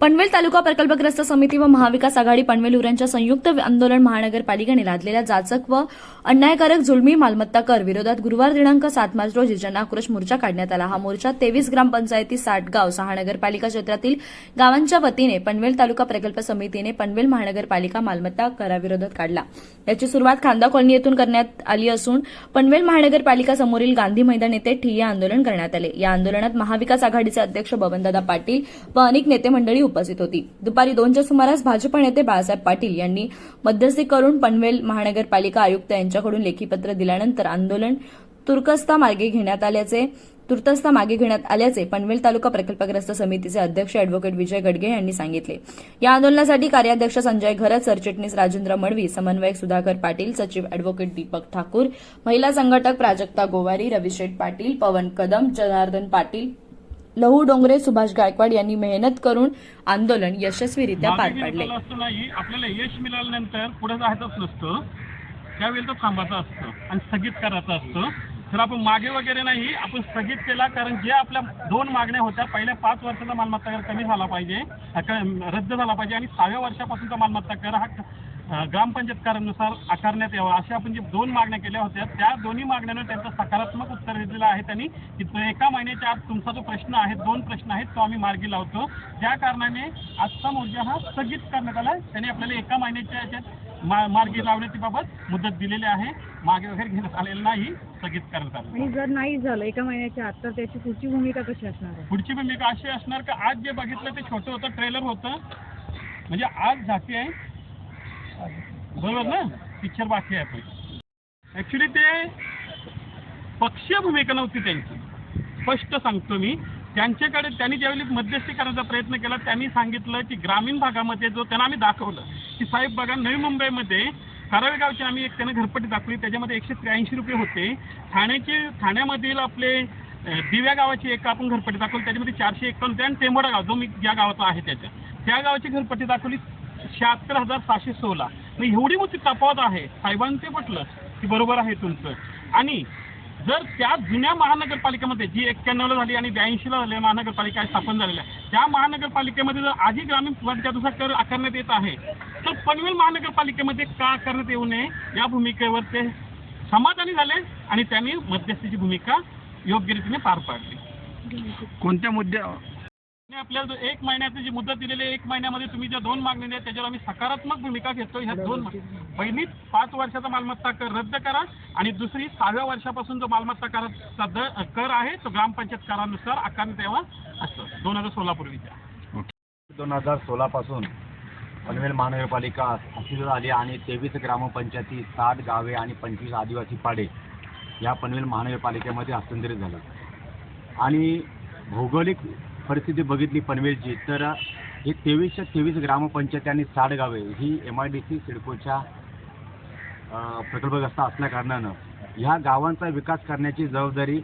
पनवेल तालुका प्रकल्पग्रस्त समिती व महाविकास आघाडी पनवेल उऱ्यांच्या संयुक्त आंदोलन महानगरपालिकेने लादलेल्या जाचक व अन्यायकारक जुलमी मालमत्ता कर विरोधात गुरुवार दिनांक सात मार्च रोजी जनआक्रोश मोर्चा काढण्यात आला. हा मोर्चा तेवीस ग्रामपंचायती साठगाव सहा नगरपालिका क्षेत्रातील गावांच्या वतीने पनवेल तालुका प्रकल्प समितीने पनवेल महानगरपालिका मालमत्ता कराविरोधात काढला. याची सुरुवात खांदा कॉलनी येथून करण्यात आली असून पनवेल महानगरपालिका समोरील गांधी मैदान येथे ठिय्या आंदोलन करण्यात आले. या आंदोलनात महाविकास आघाडीचे अध्यक्ष बबनदादा पाटील व अनेक नेते मंडळी उपस्थित होती. दुपारी दोनच्या सुमारास भाजप नेते बाळासाहेब पाटील यांनी मध्यस्थी करून पनवेल महानगरपालिका आयुक्त यांच्याकडून लेखीपत्र दिल्यानंतर आंदोलन तुर्कस्ता मार्गे घेण्यात आल्याचे तुर्तस्ता मागे घेण्यात आल्याचे पनवेल तालुका प्रकल्पग्रस्त समितीचे अध्यक्ष अॅडव्होकेट विजय गडगे यांनी सांगितले. या आंदोलनासाठी कार्याध्यक्ष संजय घरत सरचिटणीस राजेंद्र मडवी समन्वयक सुधाकर पाटील सचिव अॅडव्होकेट दीपक ठाकूर महिला संघटक प्राजक्ता गोवारी रविशेठ पाटील पवन कदम जनार्दन पाटील लहू डोंगरे सुभाष गायकवाड यांनी मेहनत करून आंदोलन यशस्वीरित्या पार पाडले. आपल्याला यश मिळाल्यानंतर पुढे जायचंच नसतं. त्यावेळेला तो थांबायचं असतं आणि स्थगित करायचं असतं. तर आपण मागे वगैरे नाही आपण स्थगित केला कारण जे आपल्या दोन मागण्या होत्या पहिल्या पाच वर्षाचा मालमत्ता कर कमी झाला पाहिजे. रद्द झाला पाहिजे आणि सहाव्या वर्षापासूनचा मालमत्ता कर हा ग्रामपंचायत करानुसार आकारण्यात यावा अशा आपण जे दोन मागण्या केल्या होत्या त्या दोन्ही मागण्यांना त्यांचं सकारात्मक उत्तर दिलेलं आहे त्यांनी. की एका महिन्याच्या आत तुमचा जो प्रश्न आहे दोन प्रश्न आहेत तो आम्ही मार्गी लावतो. त्या कारणाने आजचा मोर्चा हा स्थगित करण्यात आला त्यांनी आपल्याला एका महिन्याच्या याच्यात मा मार्गी लावण्याची बाबत मुदत दिलेली आहे. मागे वगैरे घेण्यात आलेलं नाही स्थगित करण्यात आलं. आणि जर नाही झालं एका महिन्याच्या आत तर त्याची पुढची भूमिका कशी असणार पुढची भूमिका अशी असणार का आज जे बघितलं ते छोटं होतं ट्रेलर होतं. म्हणजे आज झाकी आहे बरोबर ना पिक्चर बाकी आहे पण ॲक्च्युली ते पक्षीय भूमिका नव्हती त्यांची. स्पष्ट सांगतो मी. त्यांच्याकडे त्यांनी ज्यावेळी मध्यस्थी करायचा प्रयत्न केला त्यांनी सांगितलं की ग्रामीण भागामध्ये जो त्यांना आम्ही दाखवलं की साहेब बघा नवी मुंबईमध्ये करावे गावची आम्ही एक त्यांना घरपट्टी दाखवली त्याच्यामध्ये एकशे त्र्याऐंशी रुपये होते. ठाण्याचे ठाण्यामधील आपले दिव्या गावाची एक आपण घरपट्टी दाखवली त्याच्यामध्ये चारशे एकावन्न होते आणि टेंबोडा गाव जो मी ज्या गावाचा आहे त्याच्या. त्या गावाची घरपट्टी दाखवली शहात्तर हजार सहाशे सोळा मग एवढी मोठी तफावत आहे साहेबांनी ते म्हटलं की बरोबर आहे तुमचं. आणि जर त्या जुन्या महानगरपालिकेमध्ये जी एक्क्याण्णवला झाली आणि ब्याऐंशीला झाली महानगरपालिका स्थापन झालेल्या त्या महानगरपालिकेमध्ये जर आधी ग्रामीण पंचायतीचा कर आकारण्यात येत आहे तर पनवेल महानगरपालिकेमध्ये का आकारण्यात येऊ नये? या भूमिकेवर ते समाधानी झाले आणि त्यांनी मध्यस्थीची भूमिका योग्य रीतीने पार पाडली. कोणत्या मुद्द्या आणि आपल्याला जो एक महिन्याची जी मुदत दिलेली आहे एक महिन्यामध्ये तुम्ही ज्या दोन मागण्या आहेत त्याच्यावर आम्ही सकारात्मक भूमिका घेतो ह्या दोन पहिली पाच वर्षाचा मालमत्ता कर रद्द करा आणि दुसरी सहाव्या वर्षापासून जो मालमत्ता कराचा द कर आहे तो ग्रामपंचायत करानुसार आकारण्यात यावा असं. दोन हजार सोळा पूर्वीच्या दोन हजार सोळापासून पनवेल महानगरपालिका अस्तित्वात आली आणि तेवीस ग्रामपंचायती सात गावे आणि पंचवीस आदिवासी पाडे या पनवेल महानगरपालिकेमध्ये हस्तांतरित झालं. आणि भौगोलिक परिस्थिती बघितली पनवेलची. तर हे तेवीसच्या तेवीस ग्रामपंचायती आणि साठ गावे ही एम आय डी सी सिडकोच्या प्रकल्पग्रस्त असल्याकारणानं ह्या गावांचा विकास करण्याची जबाबदारी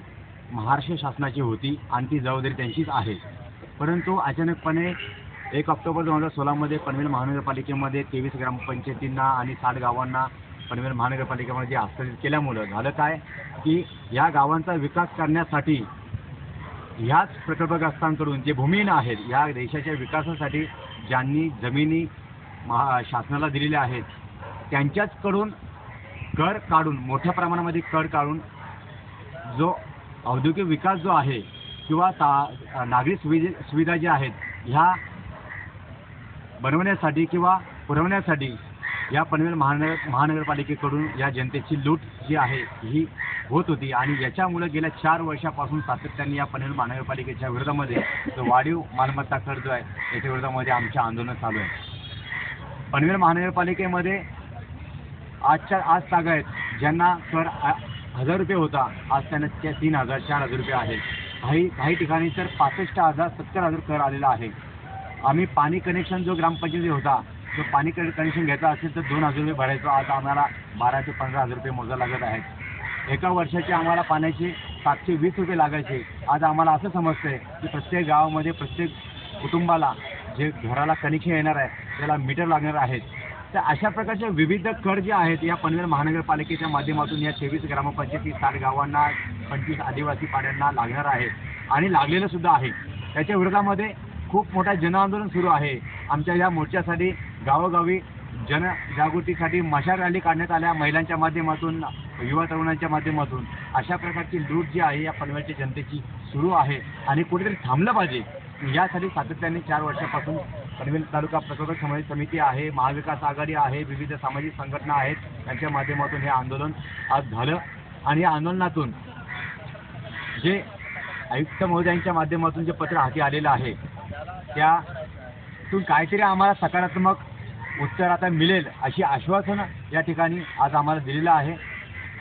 महाराष्ट्र शासनाची होती आणि ती जबाबदारी त्यांचीच आहे. परंतु अचानकपणे एक ऑक्टोबर दोन हजार सोळामध्ये पनवेल महानगरपालिकेमध्ये तेवीस ग्रामपंचायतींना आणि साठ गावांना पनवेल महानगरपालिकेमध्ये हस्तांतरित केल्यामुळं झालं काय? की या गावांचा विकास करण्यासाठी ह्याच प्रकल्पग्रस्तांकडून जे भूमिहीन आहेत ह्या देशाच्या विकासासाठी ज्यांनी जमिनी महा शासनाला दिलेल्या आहेत त्यांच्याचकडून कर काढून मोठ्या प्रमाणामध्ये कर काढून जो औद्योगिक विकास जो आहे किंवा ता नागरी सुविधे सुविधा ज्या आहेत ह्या बनवण्यासाठी किंवा पुरवण्यासाठी या पनवेल महानगर महानगरपालिकेकडून या जनतेची लूट जी आहे ही होत होती. आणि याच्यामुळे गेल्या चार वर्षापासून सातत्याने या पनवेल महानगरपालिकेच्या विरोधामध्ये जो वाढीव मालमत्ता कर जो आहे त्याच्या विरोधामध्ये आमचे आंदोलन चालू आहे. पनवेल महानगरपालिकेमध्ये आजच्या आज जागा आहेत. ज्यांना कर हजार रुपये होता आज त्यांना त्या तीन हजार चार हजार रुपये आहे काही काही ठिकाणी तर पासष्ट हजार सत्तर हजार कर आलेला आहे. आम्ही पाणी कनेक्शन जो ग्रामपंचायती होता जो पाणी कनेक्शन घ्यायचा असेल तर दोन हजार रुपये भरायचो. आज आम्हाला बारा ते पंधरा हजार रुपये मोजा लागत आहेत. एका वर्षाचे आम्हाला पाण्याचे सातशे वीस रुपये लागायचे. आज आम्हाला असं समजतंय की प्रत्येक गावामध्ये प्रत्येक कुटुंबाला जे घराला कनेक्शन येणार आहे त्याला मीटर लागणार आहेत. तर अशा प्रकारचे विविध कर जे आहेत या पनवेल महानगरपालिकेच्या माध्यमातून या तेवीस ग्रामपंचायती साठ गावांना पंचवीस आदिवासी पाड्यांना लागणार आहे आणि लागलेलं सुद्धा आहे. त्याच्या विरोधामध्ये खूप मोठा जनआंदोलन सुरू आहे. आमच्या या मोर्चासाठी गावोगावी जनजागृतीसाठी मशाल रॅली काढण्यात आल्या. महिलांच्या माध्यमातून युवा तरुणांच्या माध्यमातून अशा प्रकारची लूट जी आहे या पनवेलच्या जनतेची सुरू आहे आणि कुठेतरी थांबलं पाहिजे. यासाठी सातत्याने चार वर्षापासून पनवेल तालुका प्रकल्प समिती समिती आहे महाविकास आघाडी आहे विविध सामाजिक संघटना आहेत. त्यांच्या माध्यमातून हे आंदोलन आज झालं आणि या आंदोलनातून जे आयुक्त महोदयांच्या माध्यमातून जे पत्र हाती आलेलं आहे त्यातून काहीतरी आम्हाला सकारात्मक उत्तर आता मिळेल अशी आश्वासनं या ठिकाणी आज आम्हाला दिलेलं आहे.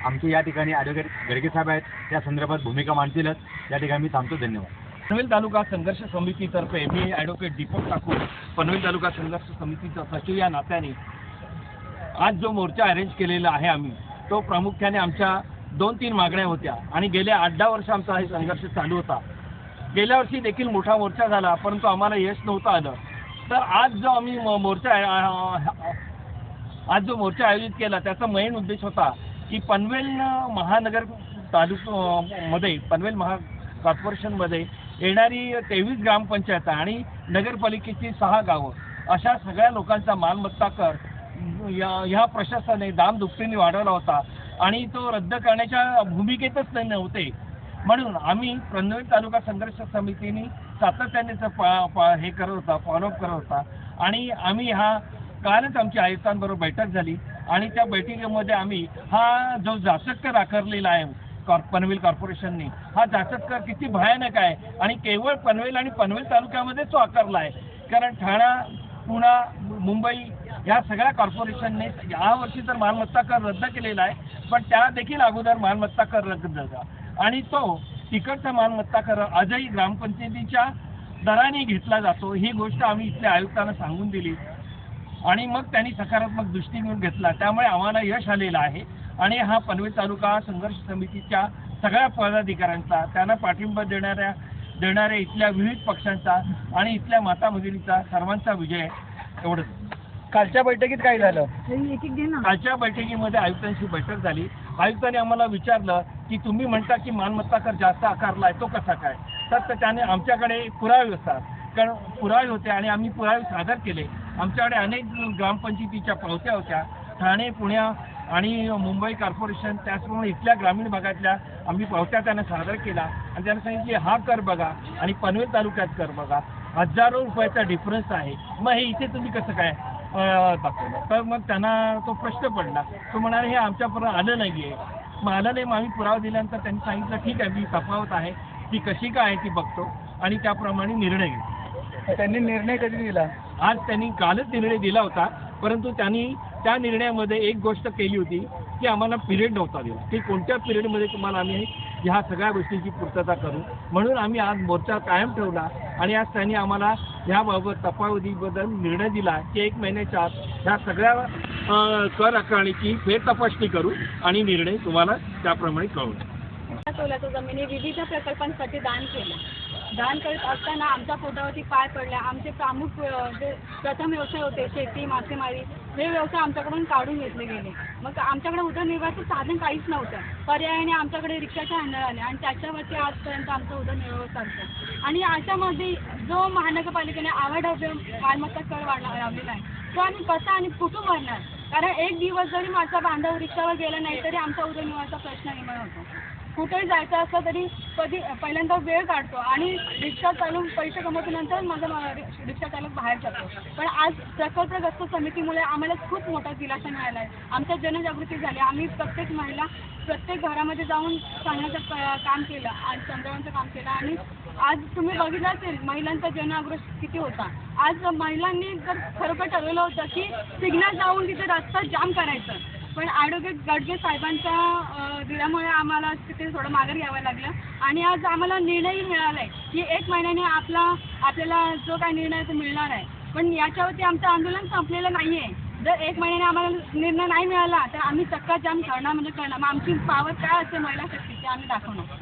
आमचे या ठिकाणी ॲडव्होकेट गडगे साहेब आहेत. त्या संदर्भात भूमिका मांडतीलच. या ठिकाणी मी थांबतो. धन्यवाद. पनवेल तालुका संघर्ष समितीतर्फे मी ॲडव्होकेट दीपक ठाकूर पनवेल तालुका संघर्ष समितीचा सचिव या नात्याने आज जो मोर्चा अरेंज केलेला आहे आम्ही तो प्रामुख्याने आमच्या दोन तीन मागण्या होत्या आणि गेल्या आठ दहा वर्ष आमचा हे संघर्ष चालू होता. गेल्या वर्षी देखील मोठा मोर्चा झाला परंतु आम्हाला यश नव्हतं आलं. तर आज जो आम्ही मोर्चा आज जो मोर्चा आयोजित केला त्याचा मेन उद्देश होता की पनवेल महानगर तालुका मध्ये पनवेल महा कॉर्पोरेशनमध्ये येणारी तेवीस ग्रामपंचायत आणि नगरपालिकेची सहा गावं. अशा सगळ्या लोकांचा मालमत्ता कर या ह्या प्रशासनाने दाम दुपटीने वाढवला होता आणि तो रद्द करण्याच्या भूमिकेतच नव्हते. म्हणून आम्ही पनवेल तालुका संघर्ष समितीने सातत्याने पा- पा- हे करत होता फॉलोअप करत होता. आणि आम्ही हा कालच आमच्या आयुक्तांबरोबर बैठक झाली. आणि त्या बैठकीमध्ये आम्ही हा जो जाचक कर आकारलेला आहे कॉर पनवेल कॉर्पोरेशनने हा जाचक कर किती भयानक आहे आणि केवळ पनवेल आणि पनवेल तालुक्यामध्ये तो आकारला आहे. कारण ठाणा पुणा मुंबई या सगळ्या कॉर्पोरेशनने या वर्षी तर मालमत्ता कर रद्द केलेला आहे पण त्या देखील अगोदर मालमत्ता कर रद्द झाला. आणि तो तिकडचा मालमत्ता कर आजही ग्रामपंचायतीच्या दराने घेतला जातो. ही गोष्ट आम्ही इथल्या आयुक्तांना सांगून दिली. आणि मग त्यांनी सकारात्मक दृष्टिकोन घेतला. त्यामुळे आम्हाला यश आलेलं आहे. आणि हा पनवेल तालुका संघर्ष समितीच्या सगळ्या पदाधिकाऱ्यांचा त्यांना पाठिंबा देणाऱ्या देणाऱ्या इथल्या विविध पक्षांचा आणि इथल्या माता भगिनीचा सर्वांचा विजय आहे एवढंच. कालच्या बैठकीत काय झालं? कालच्या बैठकीमध्ये आयुक्तांची बैठक झाली. आयुक्तांनी आम्हाला विचारलं की तुम्ही म्हणता की मालमत्ता कर जास्त आकारलाय तो कसा काय? तर त्याने आमच्याकडे पुरावे असतात. कारण पुरावे होते आणि आम्ही पुरावे सादर केले. आमच्याकडे अनेक ग्रामपंचायतीच्या पावत्या होत्या. ठाणे पुण्या आणि मुंबई कॉर्पोरेशन त्याचप्रमाणे इथल्या ग्रामीण भागातल्या आम्ही पावत्या त्यांना सादर केला आणि त्यांना सांगितले हा कर बघा आणि पनवेल तालुक्यात कर बघा. हजारो रुपयाचा डिफरन्स आहे. मग हे इथे तुम्ही कसं काय दाखवलं? तर मग त्यांना तो प्रश्न पडला. तो म्हणाले हे आमच्यापर्यंत आलं नाही आहे मग आलं नाही मग आम्ही पुरावा दिल्यानंतर त्यांनी सांगितलं ठीक आहे मी तफावत आहे. ती कशी काय आहे ती बघतो. आणि त्याप्रमाणे निर्णय घेतो त्यांनी निर्णय कधी दिला? आज त्यांनी कालच निर्णय दिला होता परंतु त्यांनी त्या निर्णयामध्ये एक गोष्ट केली होती की आम्हाला पिरियड नव्हता दिला. की कोणत्या पिरियडमध्ये तुम्हाला आम्ही ह्या सगळ्या गोष्टींची पूर्तता करू? म्हणून आम्ही आज मोर्चा कायम ठेवला आणि आज त्यांनी आम्हाला ह्याबाबत तपावधीबद्दल निर्णय दिला की एक महिन्याच्या आत ह्या सगळ्या कर आकारणीची फेरतपासणी करू आणि निर्णय तुम्हाला त्याप्रमाणे कळवू. टोलाच्या जमिनी विविध प्रकल्पांसाठी दान केलं. दान करत असताना आमच्या पोटावरती पाय पडल्या. आमचे प्रमुख जे प्रथम व्यवसाय होते शेती मासेमारी हे व्यवसाय आमच्याकडून काढून घेतले गेले. मग आमच्याकडे उदरनिर्वाहाचं साधन काहीच नव्हतं. पर्यायाने आमच्याकडे रिक्षाच्या हँडल आले आणि त्याच्यावरती आजपर्यंत आमचं उदरनिर्वाह चालतं. आणि अशामध्ये जो महानगरपालिकेने आवाढव्य मालमत्ता कर वाढला लावलेला आहे तो आम्ही कसा आणि कुठून भरणार? कारण एक दिवस जरी माझा बांधव रिक्षावर गेला नाही तरी आमचा उदरनिर्वाहाचा प्रश्न निर्माण होतो. कुठेही जायचं असलं तरी कधी पहिल्यांदा वेळ काढतो आणि रिक्षा चालवून पैसे कमवल्यानंतर माझा रिक्षा चालक बाहेर जातो. पण आज प्रकल्पग्रस्त समितीमुळे आम्हाला खूप मोठा दिलासा मिळाला आहे आमच्या जनजागृती झाली. आम्ही प्रत्येक महिला प्रत्येक घरामध्ये जाऊन सांगण्याचं काम केलं आणि समजावण्याचं काम केलं आणि आज तुम्ही बघितलं असेल महिलांचा जनआग्रह किती होता. आज महिलांनी जर खरोखर ठरवलं होतं की सिग्नल जाऊन तिथे रस्ता जाम करायचं. पण ॲडव्होकेट गडगे साहेबांच्या दिल्यामुळे आम्हाला तिथे थोडं माघार घ्यावं लागलं. आणि आज आम्हाला निर्णयही मिळाला आहे की एक महिन्याने आपला आपल्याला जो काही निर्णय आहे तो मिळणार आहे. पण याच्यावरती आमचं आंदोलन संपलेलं नाही आहे जर एक महिन्याने आम्हाला निर्णय नाही मिळाला तर आम्ही चक्का जाम करणार म्हणजे करणार मग आमची पावर काय असते महिला शक्तीची आम्ही दाखवणार.